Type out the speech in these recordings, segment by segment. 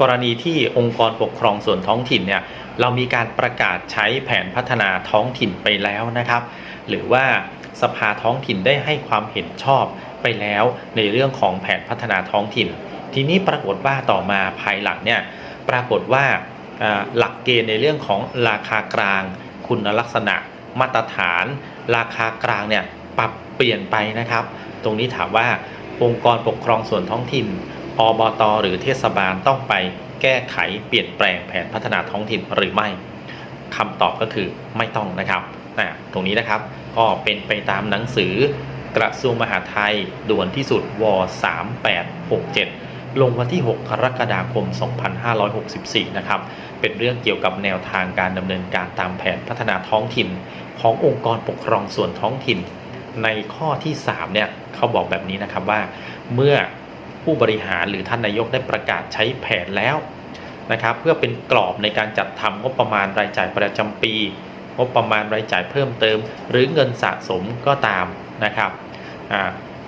กรณีที่องค์กรปกครองส่วนท้องถิ่นเนี่ยเรามีการประกาศใช้แผนพัฒนาท้องถิ่นไปแล้วนะครับ หรือว่าสภาท้องถิ่นได้ให้ความเห็นชอบไปแล้วในเรื่องของแผนพัฒนาท้องถิ่น ทีนี้ปรากฏว่าต่อมาภายหลังเนี่ยปรากฏว่าอ่าหลักเกณฑ์ในเรื่องของราคากลาง คุณลักษณะ มาตรฐาน ราคากลางเนี่ยปรับเปลี่ยนไปนะครับ ตรงนี้ถามว่าองค์กรปกครองส่วนท้องถิ่น อบตหรือเทศบาลต้องไปแก้ไขเปลี่ยนแปลงแผนพัฒนาท้องถิ่นหรือไม่คำตอบก็คือไม่ต้องนะครับอ่าตรงนี้นะครับก็เป็นไปตามหนังสือกระทรวงมหาดไทยด่วนที่สุดว3867 ลงวันที่ 6 กรกฎาคม 2564 นะครับ เป็นเรื่องเกี่ยวกับแนวทางการดำเนินการตามแผนพัฒนาท้องถิ่น ขององค์กรปกครองส่วนท้องถิ่น ในข้อที่ 3 เนี่ยเขาบอกแบบนี้นะครับว่า เมื่อ ผู้บริหารหรือท่านนายกได้ประกาศใช้แผนแล้วนะครับ เพื่อเป็นกรอบในการจัดทำงบประมาณรายจ่ายประจำปี งบประมาณรายจ่ายเพิ่มเติม หรือเงินสะสมก็ตามนะครับ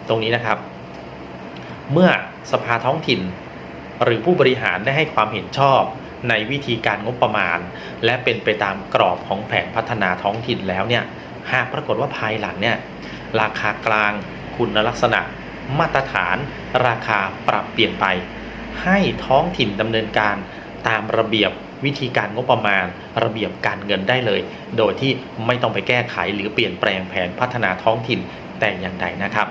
ตรงนี้นะครับ เมื่อสภาท้องถิ่น หรือผู้บริหารได้ให้ความเห็นชอบในวิธีการงบประมาณ และเป็นไปตามกรอบของแผนพัฒนาท้องถิ่นแล้วเนี่ยหากปรากฏว่าภายหลังเนี่ยราคากลางคุณลักษณะ มาตรฐานราคาปรับเปลี่ยนไป ให้ท้องถิ่นดำเนินการตามระเบียบวิธีการงบประมาณ ระเบียบการเงินได้เลย โดยที่ไม่ต้องไปแก้ไขหรือเปลี่ยนแปลงแผนพัฒนาท้องถิ่นแต่อย่างใดนะครับ